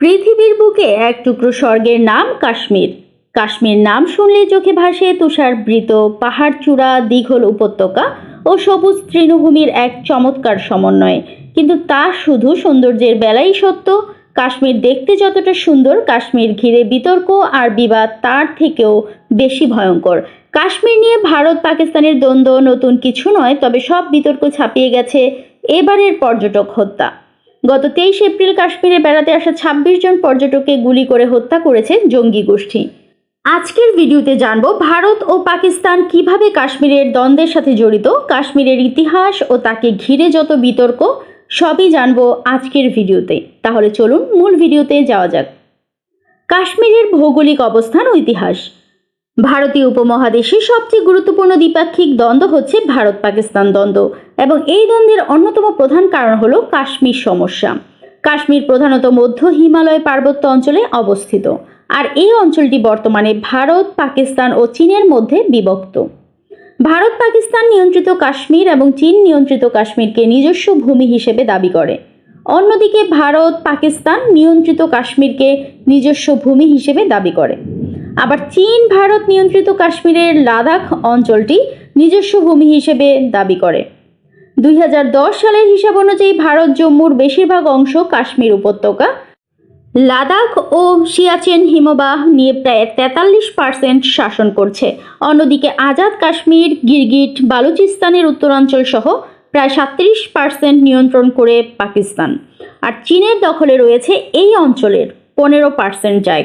পৃথিবীর বুকে এক টুকরো স্বর্গের নাম কাশ্মীর। কাশ্মীর নাম শুনলে চোখে ভাসে তুষারবৃত পাহাড়চূড়া দীঘল উপত্যকা ও সবুজ তৃণভূমির এক চমৎকার সমন্বয়। কিন্তু তা শুধু সৌন্দর্যের বেলাই সত্য, কাশ্মীর দেখতে যতটা সুন্দর, কাশ্মীর ঘিরে বিতর্ক আর বিবাদ তার থেকেও বেশি ভয়ঙ্কর। কাশ্মীর নিয়ে ভারত, পাকিস্তানের দ্বন্দ্ব নতুন কিছু নয়, তবে সব বিতর্ক ছাপিয়ে গেছে এবারের পর্যটক হত্যা। গত তেইশ এপ্রিল কাশ্মীরে বেড়াতে আসা ছাব্বিশ জন পর্যটককে গুলি করে হত্যা করেছে জঙ্গি গোষ্ঠী। আজকের ভিডিওতে জানব ভারত ও পাকিস্তান কীভাবে কাশ্মীরের দ্বন্দ্বের সাথে জড়িত, কাশ্মীরের ইতিহাস ও তাকে ঘিরে যত বিতর্ক, সবই জানব আজকের ভিডিওতে। তাহলে চলুন মূল ভিডিওতে যাওয়া যাক। কাশ্মীরের ভৌগোলিক অবস্থান ও ইতিহাস। ভারতীয় উপমহাদেশে সবচেয়ে গুরুত্বপূর্ণ দ্বিপাক্ষিক দ্বন্দ্ব হচ্ছে ভারত পাকিস্তান দ্বন্দ্ব। এবং এই দ্বন্দ্বের অন্যতম প্রধান কারণ হলো কাশ্মীর সমস্যা। কাশ্মীর প্রধানত মধ্য হিমালয় পার্বত্য অঞ্চলে অবস্থিত। আর এই অঞ্চলটি বর্তমানে ভারত, পাকিস্তান ও চীনের মধ্যে বিভক্ত। ভারত, পাকিস্তান নিয়ন্ত্রিত কাশ্মীর এবং চীন নিয়ন্ত্রিত কাশ্মীরকে নিজস্ব ভূমি হিসেবে দাবি করে। অন্যদিকে ভারত, পাকিস্তান নিয়ন্ত্রিত কাশ্মীরকে নিজস্ব ভূমি হিসেবে দাবি করে। আবার চীন, ভারত নিয়ন্ত্রিত কাশ্মীরের লাদাখ অঞ্চলটি নিজস্ব ভূমি হিসেবে দাবি করে। দুই হাজার দশ সালের হিসাব অনুযায়ী ভারত, জম্মুর বেশিরভাগ অংশ কাশ্মীর উপত্যকা। লাদাখ ও সিয়াচেন হিমবাহ নিয়ে প্রায় তেতাল্লিশ পার্সেন্ট শাসন করছে। অন্যদিকে আজাদ কাশ্মীর, গিরগিট, বালুচিস্তানের উত্তরাঞ্চল সহ প্রায় সাতত্রিশ পার্সেন্ট নিয়ন্ত্রণ করে পাকিস্তান। আর চীনের দখলে রয়েছে এই অঞ্চলের পনেরো পার্সেন্ট জায়গা।